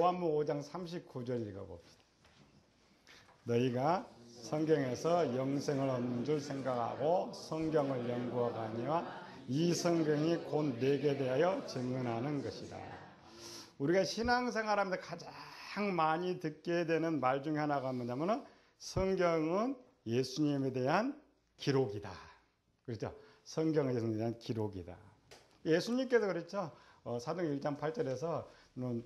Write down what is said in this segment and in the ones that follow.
요한복 5장 39절 읽어봅시다. 너희가 성경에서 영생을 얻는 줄 생각하고 성경을 연구하거니와 이 성경이 곧 내게 대하여 증언하는 것이다. 우리가 신앙생활하면서 가장 많이 듣게 되는 말 중에 하나가 뭐냐면은 성경은 예수님에 대한 기록이다. 그렇죠? 예수님에 대한 기록이다. 예수님께서 그랬죠. 어, 사도행 1장 8절에서 는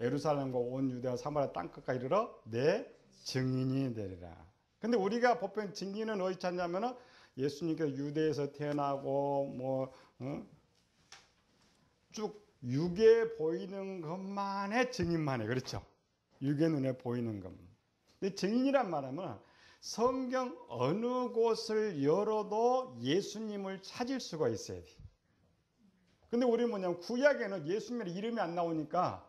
예루살렘과 온 유대와 사마리아 땅끝까지 이르러 내 증인이 되리라. 근데 우리가 보편 증인은 어디 찾냐면은 예수님께서 유대에서 태어나고 뭐쭉 어? 육에 보이는 것만의 증인만 해. 그렇죠? 육의 눈에 보이는 것. 근데 증인이란 말하면 성경 어느 곳을 열어도 예수님을 찾을 수가 있어야 돼. 근데 우리 뭐냐면 구약에는 예수님의 이름이 안 나오니까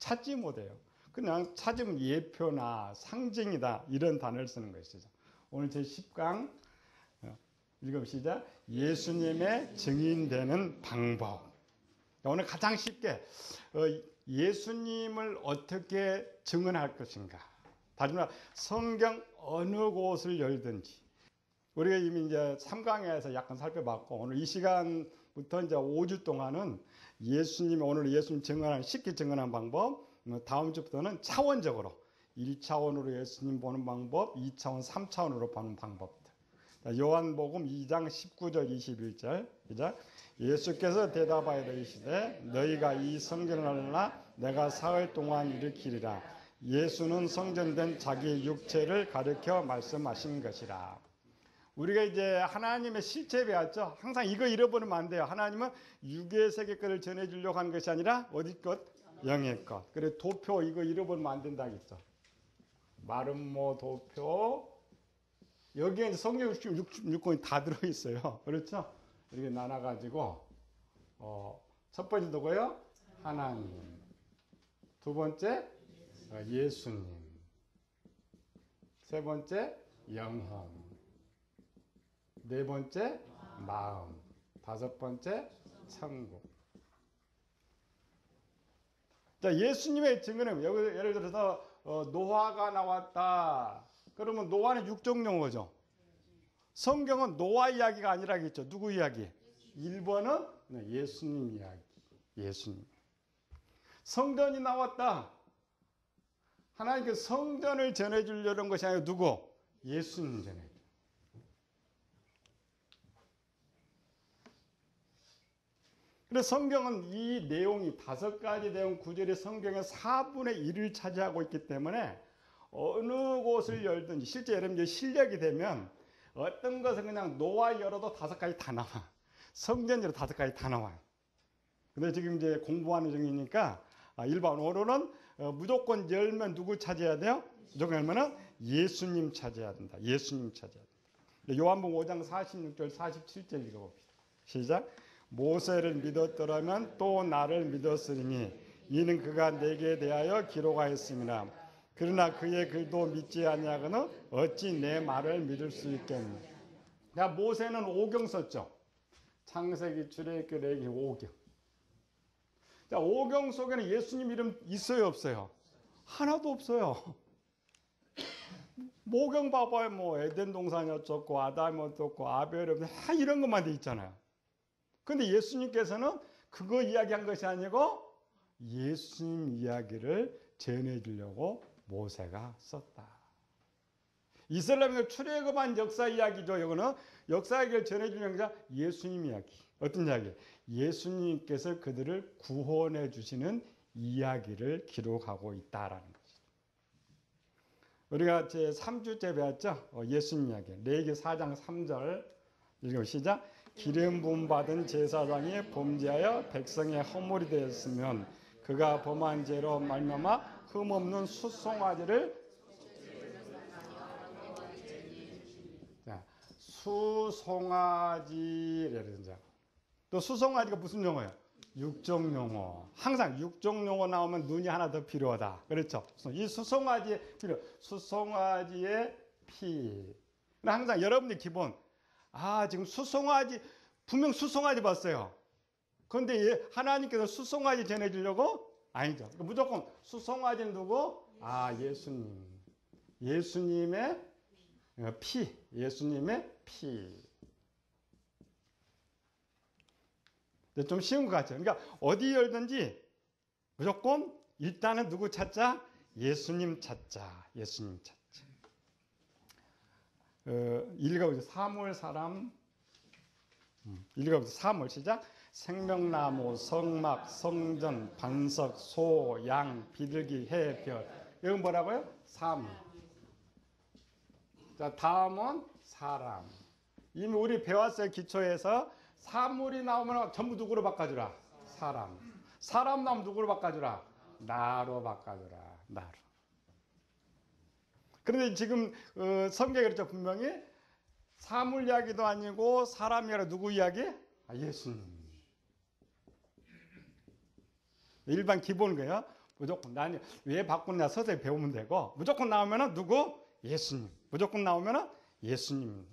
찾지 못해요. 그냥 찾으면 예표나 상징이다 이런 단어를 쓰는 것이죠. 오늘 제 10강 어, 읽읍시다. 예수님의 증인되는 방법. 오늘 가장 쉽게 어, 예수님을 어떻게 증언할 것인가. 다시 말해 성경 어느 곳을 열든지 우리가 이미 이제 3강에서 약간 살펴봤고 오늘 이 시간 부터 이제 5주 동안은 예수님이 오늘 예수님 증언하는 쉽게 증언하는 방법 뭐 다음 주부터는 차원적으로 1차원으로 예수님 보는 방법 2차원 3차원으로 보는 방법들. 요한복음 2장 19절 21절. 이제 예수께서 대답하여 이르시되 너희가 이 성경을 알라 내가 사흘 동안 일으키리라. 예수는 성전된 자기 육체를 가르켜 말씀하신 것이라 우리가 이제 하나님의 실체 배웠죠. 항상 이거 잃어버리면 안 돼요. 하나님은 육의 세계 것을 전해주려고 하는 것이 아니라 어디 것? 영의 것. 그래 도표 이거 잃어버리면 안 된다 했죠. 마름모 도표 여기에 성경 66권이 다 들어있어요. 그렇죠? 이렇게 나눠가지고 어, 첫 번째 누구요? 하나님. 두 번째 어, 예수님. 세 번째 영혼. 네 번째 마음. 다섯 번째 천국. 자, 예수님의 증언은 여기 예를 들어서 어, 노아가 나왔다. 그러면 노아는 육종 용어죠. 성경은 노아 이야기가 아니라겠죠. 누구 이야기? 1번은 네, 예수님 이야기. 예수님. 성전이 나왔다. 하나님께 성전을 전해주려는 것이 아니라 누구? 예수님 전해. 그래서 성경은 이 내용이 다섯 가지 내용 구절이 성경의 4분의 1을 차지하고 있기 때문에 어느 곳을 열든지 실제 여러분 실력이 되면 어떤 것은 그냥 노아 열어도 다섯 가지 다 나와. 성전 열어 다섯 가지 다 나와요. 근데 지금 이제 공부하는 중이니까 아, 일반어로는 어, 무조건 열면 누구 찾아야 돼요? 무조건 열면은 예수님 찾아야 된다. 예수님 찾아야 된다. 요한복음 5장 46절 47절 읽어봅시다. 시작. 모세를 믿었더라면 또 나를 믿었으리니 이는 그가 내게 대하여 기록하였습니다. 그러나 그의 글도 믿지 아니하거든 어찌 내 말을 믿을 수 있겠느냐. 자, 모세는 오경 썼죠. 창세기, 출애굽기, 레기 오경. 자, 오경 속에는 예수님 이름 있어요, 없어요? 하나도 없어요. 모경 봐봐요. 뭐 에덴 동산이 어쩌고 아담이 어떻고 아벨이 다 이런 것만 돼 있잖아요. 근데 예수님께서는 그거 이야기한 것이 아니고 예수님 이야기를 전해 주려고 모세가 썼다. 이슬람의 출애굽한 역사 이야기죠. 이거는 역사 이야기를 전해주는 게 예수님 이야기. 어떤 이야기? 예수님께서 그들을 구원해 주시는 이야기를 기록하고 있다라는 거죠. 우리가 제 3주째 배웠죠. 어, 예수님 이야기. 레기 4장 3절 읽어 시작. 기름 부음 받은 제사장이 범죄하여 백성의 허물이 되었으면 그가 범한 죄로 말미암아 흠없는 수송아지를 자, 수송아지라든지 또 수송아지가 무슨 용어예요? 육종 용어. 항상 육종 용어 나오면 눈이 하나 더 필요하다. 그렇죠? 이 수송아지의 필요, 수송아지의 피. 항상 여러분들 기본 아, 지금 수송아지, 분명 수송아지 봤어요. 그런데 하나님께서 수송아지 전해주려고 아니죠. 그러니까 무조건 수송아지는 누구? 아 예수님. 예수님의 어, 피. 예수님의 피. 네, 좀 쉬운 것 같죠. 그러니까 어디 열든지 무조건 일단은 누구 찾자? 예수님 찾자. 예수님 찾자. 어, 읽어보죠. 사물 사람. 음, 읽어보죠. 사물 시작. 생명나무, 성막, 성전, 반석, 소, 양, 비둘기, 해, 별. 이건 뭐라고요? 사물. 자, 다음은 사람. 이미 우리 배웠어요. 기초에서 사물이 나오면 전부 누구로 바꿔주라? 사람. 사람 나오면 누구로 바꿔주라? 나로 바꿔주라. 나로. 그런데 지금 어, 성경에 그렇죠. 분명히 사물 이야기도 아니고 사람 이야기 누구 이야기? 아, 예수님. 일반 기본 거예요. 무조건 나는 왜 바꾸냐 서서히 배우면 되고 무조건 나오면은 누구? 예수님. 무조건 나오면은 예수님.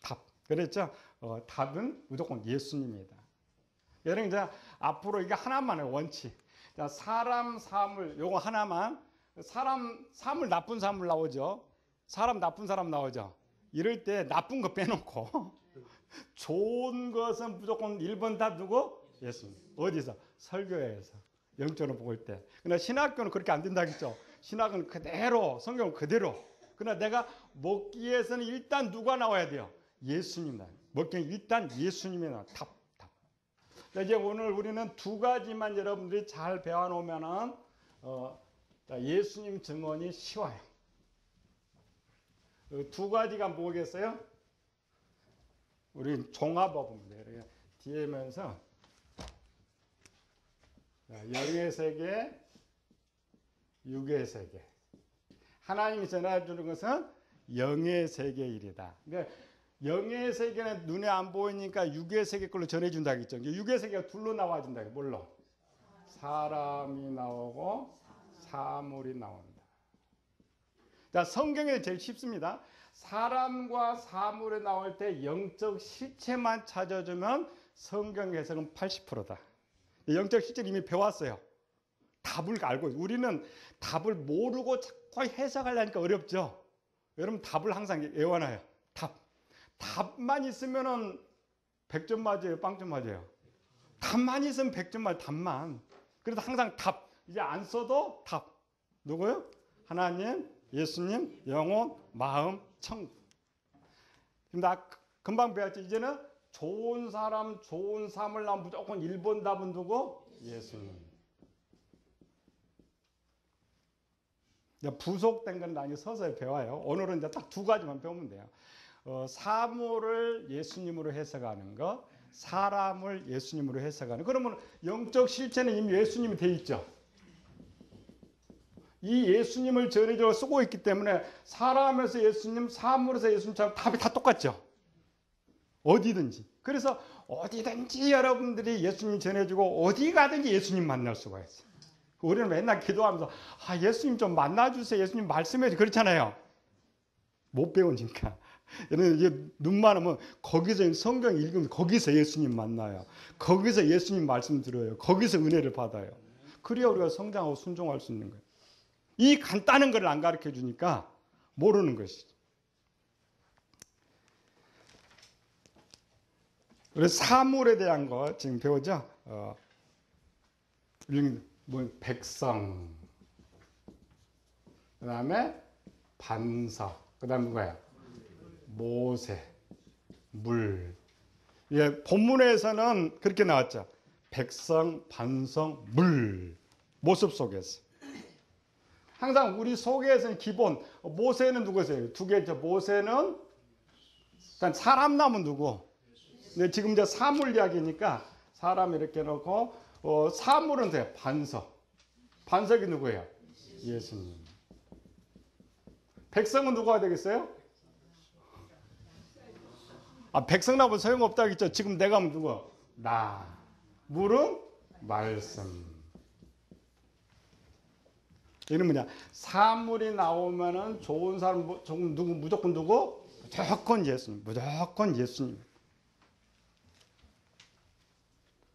답. 그랬죠? 어, 답은 무조건 예수님이다. 여러분 이제 앞으로 이게 하나만의 원칙. 자, 사람 사물 요거 하나만 사람 사물 나쁜 사물 나오죠. 사람 나쁜 사람 나오죠. 이럴 때 나쁜 거 빼놓고 좋은 것은 무조건 1번 다 누구? 예수님. 어디서? 설교회에서. 영적으로 볼 때. 그러나 신학교는 그렇게 안 된다겠죠. 신학은 그대로, 성경은 그대로. 그러나 내가 먹기 위해서는 일단 누가 나와야 돼요? 예수님 나와요. 먹기는 일단 예수님이 나와요. 답, 답. 자, 이제 오늘 우리는 두 가지만 여러분들이 잘 배워놓으면은, 어, 예수님 증언이 쉬워요. 그두 가지가 뭐겠어요? 우리 종합어부입니다. 이렇게 뒤에 면서 영의 세계, 육의 세계. 하나님이 전해주는 것은 영의 세계 일이다. 그러니까 영의 세계는 눈에 안 보이니까 육의 세계 걸로 전해준다 했죠. 육의 세계가 둘로 나와준다. 뭘로? 사람이 나오고 사물이 나온다. 자, 성경에 제일 쉽습니다. 사람과 사물이 나올 때 영적 실체만 찾아주면 성경 해석은 80%다. 영적 실체를 이미 배웠어요. 답을 알고 우리는 답을 모르고 자꾸 해석하려니까 어렵죠. 여러분 답을 항상 외워놔요. 답. 답만 있으면은 100점 맞아요, 빵점 맞아요. 답만 있으면 100점 맞아요, 답만. 그래서 항상 답. 이제 안 써도 답. 누구요? 하나님, 예수님, 영혼, 마음, 천국. 나 금방 배웠지. 이제는 좋은 사람, 좋은 삶을 나면 무조건 1번 답은 누구? 예수님. 부속된 건 나중에 서서히 배워요. 오늘은 이제 딱 두 가지만 배우면 돼요. 어, 사물을 예수님으로 해석하는 거, 사람을 예수님으로 해석하는 거. 그러면 영적 실체는 이미 예수님이 돼 있죠. 이 예수님을 전해져 쓰고 있기 때문에 사람에서 예수님, 사물에서 예수님처럼 답이 다 똑같죠. 어디든지. 그래서 어디든지 여러분들이 예수님 전해주고 어디 가든지 예수님 만날 수가 있어요. 우리는 맨날 기도하면서 아 예수님 좀 만나주세요. 예수님 말씀해 그렇잖아요. 못 배우니까. 여러분 이제 눈 많으면 거기서 성경 읽으면 거기서 예수님 만나요. 거기서 예수님 말씀 들어요. 거기서 은혜를 받아요. 그래야 우리가 성장하고 순종할 수 있는 거예요. 이 간단한 걸 안 가르쳐 주니까 모르는 것이죠. 그래서 사물에 대한 거 지금 배우죠. 어, 뭐 백성, 그 다음에 반석, 그 다음에 뭐야? 모세, 물. 예, 본문에서는 그렇게 나왔죠. 백성, 반성, 물. 모습 속에서. 항상 우리 속에서는 기본 모세는 누구세요? 두 개죠. 모세는 일단 사람 남은 누구? 근데 지금 이제 사물 이야기니까 사람 이렇게 놓고 어, 사물은 돼 반석. 반석이 누구예요? 예수님. 백성은 누가 되겠어요? 아 백성 나면 소용없다겠죠. 지금 내가 누구? 나. 물은 말씀. 얘는 뭐냐? 사물이 나오면은 좋은 사람 누구 무조건 누구? 무조건 예수님. 무조건 예수님.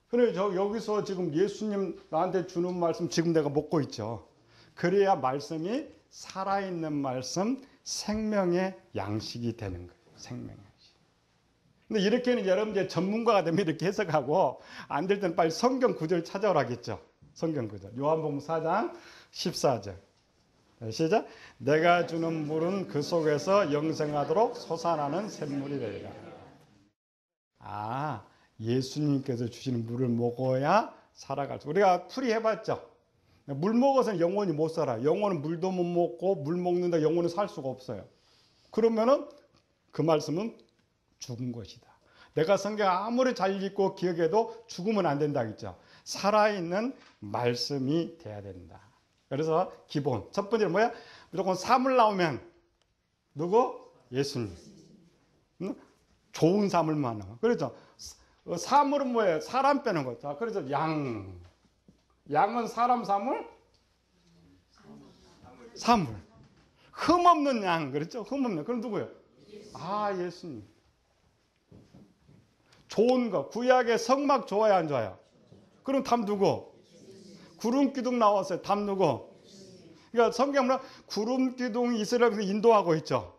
그래 저 여기서 지금 예수님 나한테 주는 말씀 지금 내가 먹고 있죠. 그래야 말씀이 살아있는 말씀, 생명의 양식이 되는 거예요. 생명 양식. 근데 이렇게는 여러분 이제 전문가가 되면 이렇게 해석하고 안 될 때는 빨리 성경 구절 찾아오라겠죠. 성경 구절. 요한복음 4장 14절. 시작. 내가 주는 물은 그 속에서 영생하도록 솟아나는 샘물이 되리라. 아, 예수님께서 주시는 물을 먹어야 살아갈 수. 우리가 풀이 해봤죠. 물 먹어서는 영원히 못 살아. 영혼은 물도 못 먹고 물 먹는다 영혼은 살 수가 없어요. 그러면은 그 말씀은 죽은 것이다. 내가 성경 아무리 잘 읽고 기억해도 죽으면 안 된다 했죠. 살아있는 말씀이 돼야 된다. 그래서 기본 첫 번째는 뭐야? 무조건 사물 나오면 누구? 예수님. 응? 좋은 사물만 나와. 그렇죠. 사물은 뭐예요? 사람 빼는 거죠. 그래서 양. 양은 사람 사물? 사물. 흠 없는 양. 그렇죠? 흠 없는. 그럼 누구예요? 아, 예수님. 좋은 거. 구약의 성막 좋아요, 안 좋아요? 그럼 답 누구? 구름 기둥 나왔어요. 답 누구? 그러니까 성경은 구름 기둥이 이스라엘에서 인도하고 있죠.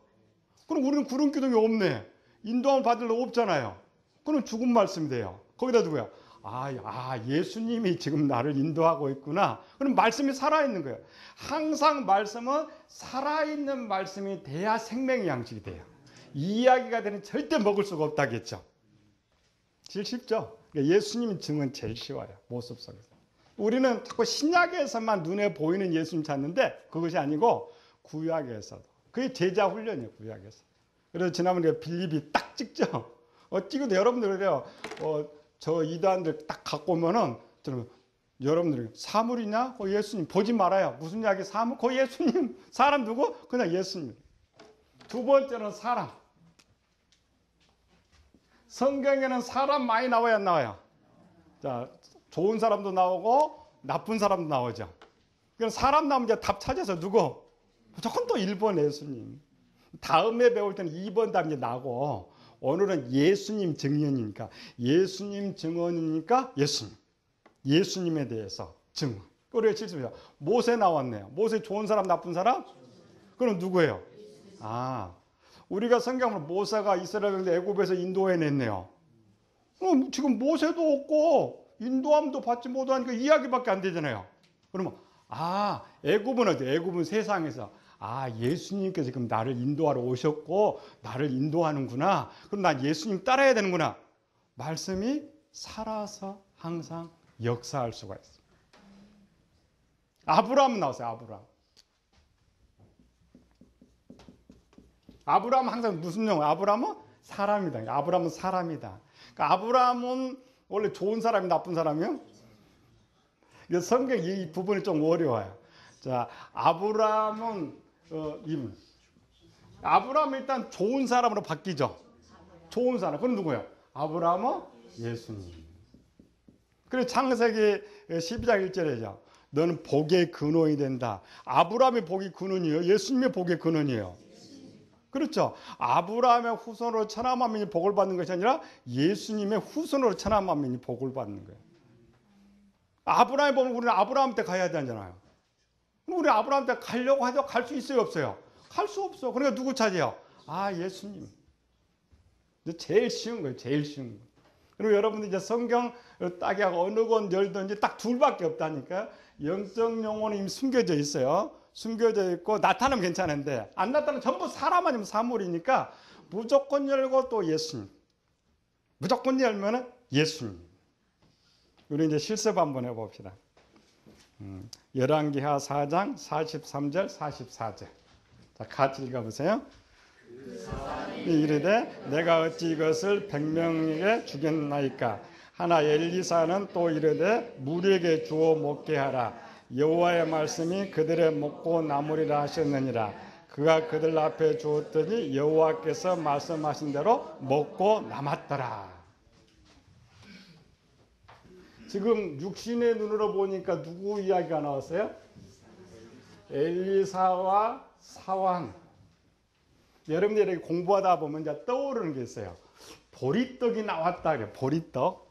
그럼 우리는 구름 기둥이 없네. 인도함을 받을 로 없잖아요. 그럼 죽은 말씀이 돼요. 거기다 누구야? 아, 아, 예수님이 지금 나를 인도하고 있구나. 그럼 말씀이 살아있는 거예요. 항상 말씀은 살아있는 말씀이 돼야 생명의 양식이 돼요. 이야기가 되는 절대 먹을 수가 없다겠죠. 제일 쉽죠? 그러니까 예수님 증은 제일 쉬워요. 모습 속에서. 우리는 자꾸 신약에서만 눈에 보이는 예수님 찾는데 그것이 아니고 구약에서도. 그게 제자 훈련이에요, 구약에서. 그래서 지난번에 빌립이 딱 찍죠. 어, 찍어도 여러분들 그래요. 어, 저 이단들 딱 갖고 오면은 여러분들이 사물이냐? 그 예수님 보지 말아요. 무슨 이야기 사물? 그 예수님. 사람 누구? 그냥 예수님. 두 번째는 사람. 성경에는 사람 많이 나와야 안 나와요. 자, 좋은 사람도 나오고 나쁜 사람도 나오죠. 그럼 사람 나오면 이제 답 찾아서 누구? 무조건 또 1번 예수님. 다음에 배울 때는 2번 답 이제 나고 오늘은 예수님 증언이니까 예수님 증언이니까 예수님. 예수님에 대해서 증언. 우리가 실수입니다. 모세 나왔네요. 모세 좋은 사람 나쁜 사람? 그럼 누구예요? 아, 우리가 성경을 모세가 이스라엘 애굽에서 인도해냈네요. 그럼 지금 모세도 없고 인도함도 받지 못하니까 이야기밖에 안 되잖아요. 그러면 아 애굽은 어디? 애굽은 세상에서 아 예수님께서 지금 나를 인도하러 오셨고 나를 인도하는구나. 그럼 나 예수님 따라야 되는구나. 말씀이 살아서 항상 역사할 수가 있습니다. 아브라함 나왔어요. 아브라함. 아브라함 항상 무슨 용? 아브라함은 사람이다. 아브라함은 사람이다. 그러니까 아브라함은 원래 좋은 사람이 나쁜 사람이요? 성경 이 부분이 좀 어려워요. 자, 아브라함은 어, 이분. 아브라함은 일단 좋은 사람으로 바뀌죠. 좋은 사람. 그건 누구예요? 아브라함은 예수님. 그래서 창세기 12장 1절에죠. 너는 복의 근원이 된다. 아브라함의 복이 근원이에요. 예수님의 복의 근원이에요. 그렇죠. 아브라함의 후손으로 천하 만민이 복을 받는 것이 아니라 예수님의 후손으로 천하 만민이 복을 받는 거예요. 아브라함 보면 우리는 아브라함 때 가야 되잖아요. 우리 아브라함 때 가려고 해도 갈 수 있어요, 없어요? 갈 수 없어. 그러니까 누구 찾아요? 아, 예수님. 제일 쉬운 거예요, 제일 쉬운 거. 그리고 여러분들 이제 성경 딱이 어느 권 열든지 딱 둘밖에 없다니까. 영적 영혼이 숨겨져 있어요. 숨겨져 있고 나타나면 괜찮은데 안 나타나면 전부 사람 아니면 사물이니까 무조건 열고 또 예수님. 무조건 열면은 예수님. 우리 이제 실습 한번 해봅시다. 음, 열왕기하 4장 43절 44절. 자, 같이 읽어보세요. 이르되 내가 어찌 이것을 백명에게 주겠나이까 하나 엘리사는 또 이르되 물에게 주어 먹게 하라 여호와의 말씀이 그들의 먹고 남으리라 하셨느니라 그가 그들 앞에 주었더니 여호와께서 말씀하신 대로 먹고 남았더라 지금 육신의 눈으로 보니까 누구 이야기가 나왔어요? 엘리사와 사왕 여러분들이 공부하다 보면 이제 떠오르는 게 있어요. 보리떡이 나왔다 그래. 보리떡.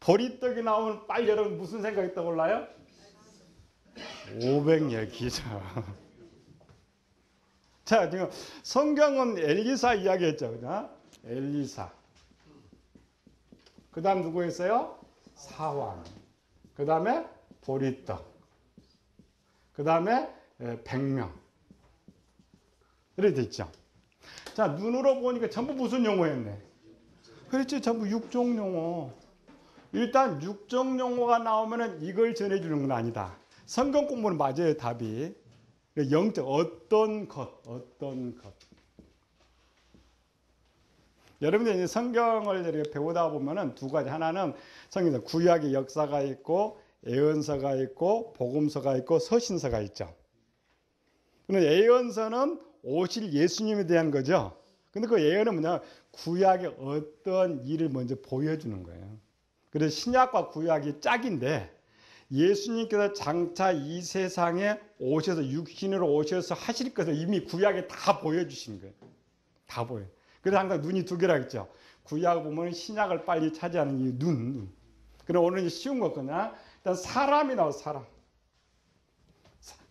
보리떡이 나오면 빨리 여러분 무슨 생각이 떠올라요? 500여 기죠. 자, 지금 성경은 엘리사 이야기 했죠. 그죠? 엘리사. 그 다음 누구 있어요? 사왕. 그 다음에 보리떡. 그 다음에 백명. 이렇게 됐죠. 자, 눈으로 보니까 전부 무슨 용어였네? 그렇지, 전부 육종 용어. 일단 육종 용어가 나오면은 이걸 전해주는 건 아니다. 성경 공부는 맞아요, 답이. 영적 어떤 것, 어떤 것. 여러분들이 성경을 이렇게 배우다 보면은 두 가지. 하나는 성경 구약의 역사가 있고 예언서가 있고 복음서가 있고 서신서가 있죠. 근데 예언서는 오실 예수님에 대한 거죠. 근데 그 예언은 뭐냐? 구약의 어떤 일을 먼저 보여주는 거예요. 그래서 신약과 구약이 짝인데 예수님께서 장차 이 세상에 오셔서 육신으로 오셔서 하실 것을 이미 구약에 다 보여주신 거예요. 다 보여. 그래서 항상 눈이 두 개라 했죠. 구약 보면 신약을 빨리 차지하는 이 눈. 눈. 그럼 오늘 쉬운 거거든요. 일단 사람이 나와 사람.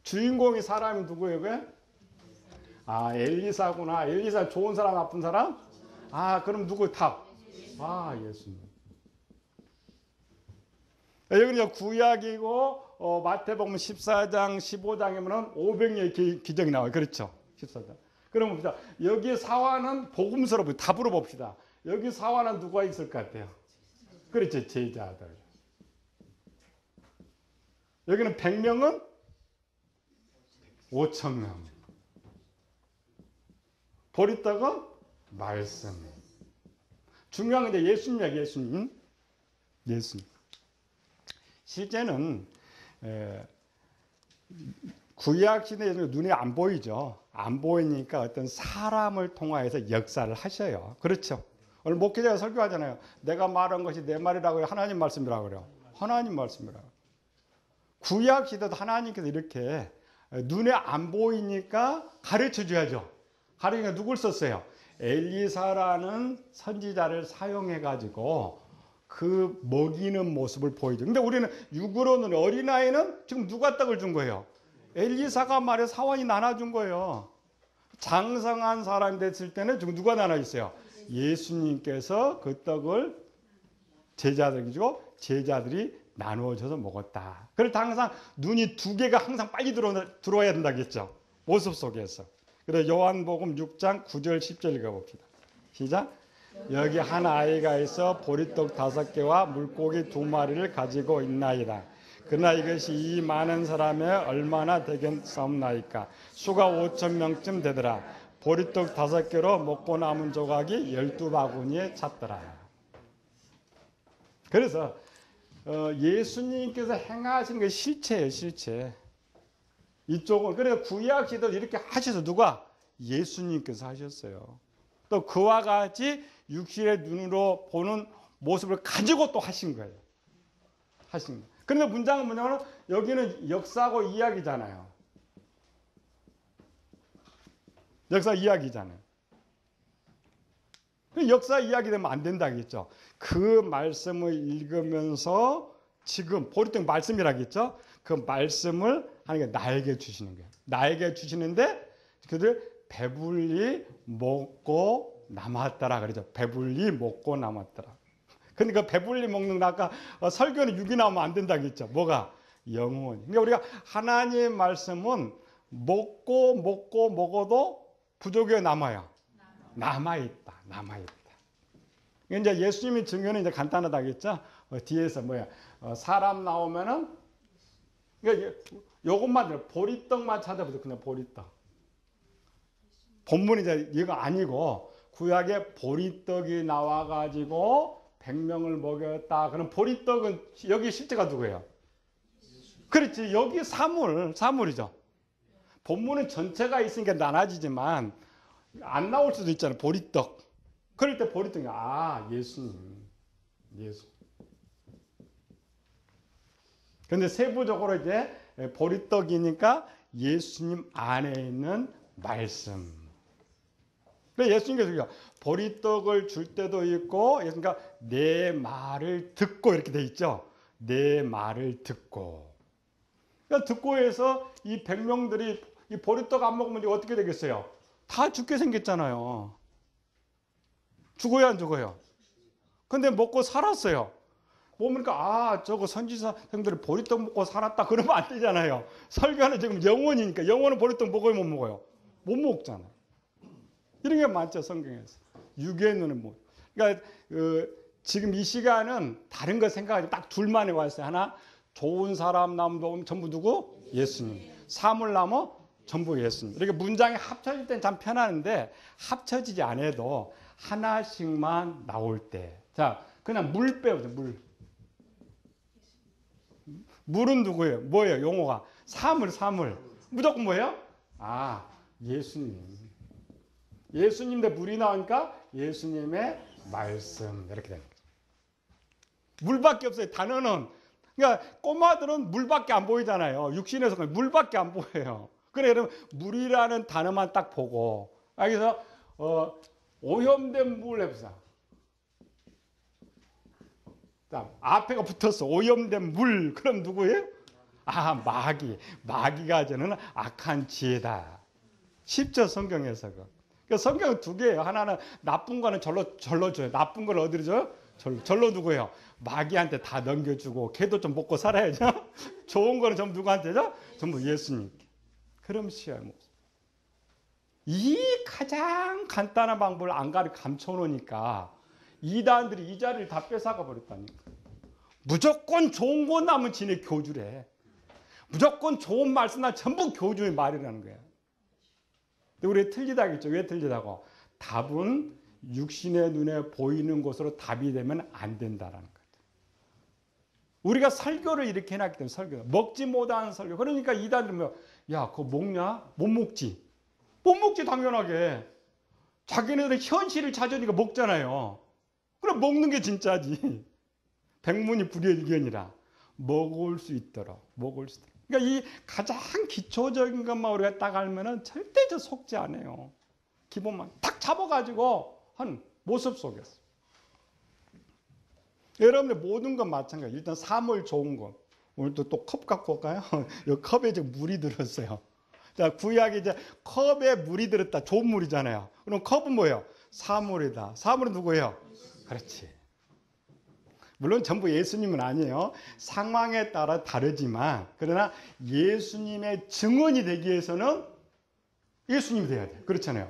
주인공이 사람이 누구예요? 그 아, 엘리사구나. 엘리사 좋은 사람, 나쁜 사람? 아, 그럼 누구 답? 아, 예수님. 여기는 구약이고 어, 마태복음 14장, 15장이면 500여 기, 기적이 나와요. 그렇죠? 14장. 그럼 봅시다. 여기 사화는 복음서로 답으로 봅시다. 여기 사화는 누가 있을 것 같아요? 그렇죠. 제자들. 여기는 100명은 5천명. 보리떡은 말씀. 중요한 건 예수님이야, 예수님. 예수님. 실제는 구약 시대에 눈에 안 보이죠. 안 보이니까 어떤 사람을 통하여서 역사를 하셔요. 그렇죠. 오늘 목회자가 설교하잖아요. 내가 말한 것이 내 말이라고 하나님 말씀이라고 그래요. 하나님 말씀이라고. 구약 시대도 하나님께서 이렇게 눈에 안 보이니까 가르쳐 줘야죠. 가르치니까 누굴 썼어요? 엘리사라는 선지자를 사용해 가지고 그 먹이는 모습을 보이죠. 근데 우리는 육으로는 어린아이는 지금 누가 떡을 준 거예요? 엘리사가 말해 사원이 나눠준 거예요. 장성한 사람이 됐을 때는 지금 누가 나눠있어요? 예수님께서 그 떡을 제자들이 주고 제자들이 나누어져서 먹었다. 그래서 항상 눈이 두 개가 항상 빨리 들어, 들어와야 된다겠죠. 모습 속에서. 그래서 요한복음 6장 9절 10절 읽어봅시다. 시작. 여기 한 아이가 있어 보리떡 다섯 개와 물고기 두 마리를 가지고 있나이다. 그러나 이것이 이 많은 사람의 얼마나 되겠사옵나이까. 수가 5천 명쯤 되더라. 보리떡 다섯 개로 먹고 남은 조각이 열두 바구니에 찼더라. 그래서 어, 예수님께서 행하신 게 실체예요, 실체. 이쪽은 그래 구약 시대 이렇게 하셔서 누가 예수님께서 하셨어요. 또 그와 같이 육신의 눈으로 보는 모습을 가지고 또 하신 거예요. 하신 거. 그런데 문장은 뭐냐면 여기는 역사고 이야기잖아요. 역사 이야기잖아요. 그 역사 이야기 되면 안 된다겠죠. 그 말씀을 읽으면서 지금 보리떡 말씀이라겠죠. 그 말씀을 하나님 나에게 주시는 거예요. 나에게 주시는데 그들 배불리 먹고 남았더라 그러죠. 배불리 먹고 남았더라. 그러니까 배불리 먹는 거 아까 설교는 육이 나오면 안 된다겠죠. 뭐가 영혼. 그러니까 우리가 하나님 말씀은 먹고 먹고 먹어도 부족해 남아요. 남아 있다. 남아 있다. 이제 예수님이 증거는 이제 간단하다겠죠. 어, 뒤에서 뭐야 어, 사람 나오면은 그러니까 요것만 보리떡만 찾아보세요. 그냥 보리떡. 본문이 이거 아니고 구약에 보리떡이 나와가지고 100명을 먹였다. 그럼 보리떡은 여기 실제가 누구예요? 그렇지. 여기 사물, 사물이죠. 본문은 전체가 있으니까 나눠지지만 안 나올 수도 있잖아요. 보리떡. 그럴 때 보리떡이 아 예수님, 예수. 근데 세부적으로 이제 보리떡이니까 예수님 안에 있는 말씀. 그래 예수님께서 보리떡을 줄 때도 있고 그러니까 내 말을 듣고 이렇게 돼 있죠. 내 말을 듣고. 그러니까 듣고 해서 이 백명들이 이 보리떡 안 먹으면 어떻게 되겠어요? 다 죽게 생겼잖아요. 죽어야 안 죽어요? 근데 먹고 살았어요. 보니까 아 저거 선지자 형들이 보리떡 먹고 살았다 그러면 안 되잖아요. 설교는 지금 영원이니까 영원은 보리떡 먹어요 못 먹어요? 못 먹잖아. 이런 게 많죠 성경에서. 육의 눈은 뭐. 그러니까 그 지금 이 시간은 다른 거 생각하지 딱 둘만이 왔어요. 하나 좋은 사람 나오면 전부 누구? 예수님. 사물 나무 전부 예수님. 이렇게 문장이 합쳐질 땐 참 편하는데 합쳐지지 않아도 하나씩만 나올 때. 자, 그냥 물 빼보세요. 물. 물은 누구예요? 뭐예요? 용어가 사물, 사물. 무조건 뭐예요? 아, 예수님. 예수님인데 물이 나오니까 예수님의 말씀 이렇게 됩니다. 물밖에 없어요. 단어는 그러니까 꼬마들은 물밖에 안 보이잖아요. 육신에서 물밖에 안 보여요. 그래 여러분 물이라는 단어만 딱 보고 여기서 어, 오염된 물 해보자. 앞에가 붙었어. 오염된 물. 그럼 누구예요? 아 마귀. 마귀가 저는 악한 지혜다. 쉽죠 성경에서 그. 그러니까 성경은 두 개예요. 하나는 나쁜 거는 절로 절로 줘요. 나쁜 걸 어디로 줘요? 절로, 절로 두고요. 마귀한테 다 넘겨주고 걔도 좀 먹고 살아야죠. 좋은 거는 전부 누구한테죠? 전부 예수님. 그럼 시야 이 가장 간단한 방법을 안가리 감춰놓으니까 이단들이 이 자리를 다 뺏어가 버렸다니까. 무조건 좋은 거 나면 지네 교주래. 무조건 좋은 말씀 나 전부 교주의 말이라는 거야. 우리 틀리다겠죠. 왜 틀리다고? 답은 육신의 눈에 보이는 것으로 답이 되면 안 된다라는 거죠. 우리가 설교를 이렇게 해놨기 때문에 설교. 먹지 못하는 설교. 그러니까 이단들은 뭐, 야, 그거 먹냐? 못 먹지. 못 먹지, 당연하게. 자기네들은 현실을 찾으니까 먹잖아요. 그럼 먹는 게 진짜지. 백문이 불여일견이라. 먹을 수 있도록. 먹을 수 있도록. 그러니까 이 가장 기초적인 것만 우리가 딱 알면은 절대 저 속지 않아요. 기본만 딱 잡아가지고 한 모습 속에서. 여러분들 모든 건 마찬가지. 일단 사물 좋은 거. 오늘도 또 컵 갖고 올까요? 이 컵에 지금 물이 들었어요. 자, 구약에 이제 컵에 물이 들었다. 좋은 물이잖아요. 그럼 컵은 뭐예요? 사물이다. 사물은 누구예요? 그렇지. 물론 전부 예수님은 아니에요. 상황에 따라 다르지만 그러나 예수님의 증언이 되기 위해서는 예수님이 돼야 돼. 그렇잖아요.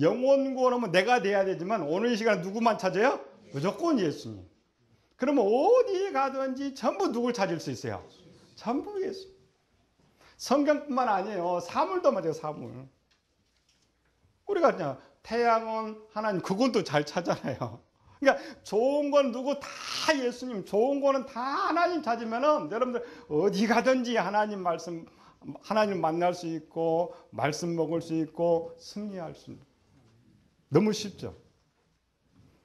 영원 구원하면 내가 돼야 되지만 오늘 이 시간 누구만 찾아요? 무조건 예수님. 그러면 어디에 가든지 전부 누굴 찾을 수 있어요? 전부 예수. 성경뿐만 아니에요. 사물도 맞아요, 사물. 우리가 그냥 태양은 하나님 그건 또 잘 찾아요. 그러니까 좋은 건 누구 다 예수님, 좋은 거는 다 하나님 찾으면은 여러분들 어디 가든지 하나님 말씀, 하나님 만날 수 있고, 말씀 먹을 수 있고, 승리할 수 있는. 너무 쉽죠?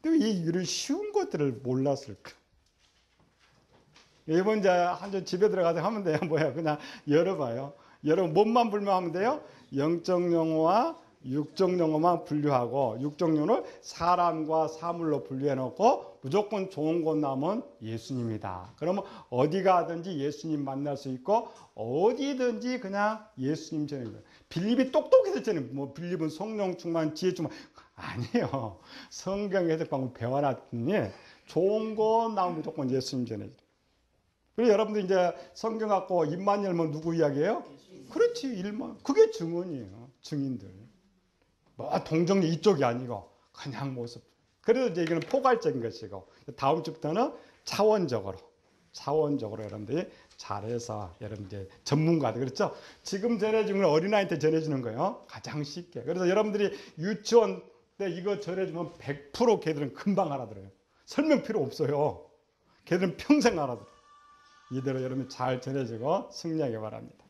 이 이런 쉬운 것들을 몰랐을까? 이번 이제 한전 집에 들어가서 하면 돼요. 뭐야? 그냥 열어봐요. 여러분 몸만 불면 하면 돼요. 영적 영어와 육적 용어만 분류하고 용어를 사람과 사물로 분류해 놓고 무조건 좋은 곳 남은 예수님이다. 그러면 어디 가든지 예수님 만날 수 있고 어디든지 그냥 예수님 전에 빌립이 똑똑해졌잖아요. 뭐 빌립은 성령 충만, 지혜 충만 아니에요. 성경 해석 방법 배워놨더니 좋은 곳 나오면 무조건 예수님 전에. 그리고 여러분들 이제 성경 갖고 입만 열면 누구 이야기예요? 그렇지 일만. 그게 증언이에요. 증인들. 뭐 동정리 이쪽이 아니고 그냥 모습. 그래서 이제 이거는 포괄적인 것이고 다음 주부터는 차원적으로 차원적으로 여러분들이 잘해서 여러분들 전문가들 그렇죠? 지금 전해주는 건 어린아이한테 전해주는 거예요. 가장 쉽게. 그래서 여러분들이 유치원 때 이거 전해주면 100% 걔들은 금방 알아들어요. 설명 필요 없어요. 걔들은 평생 알아들어요. 이대로 여러분 잘 전해주고 승리하기 바랍니다.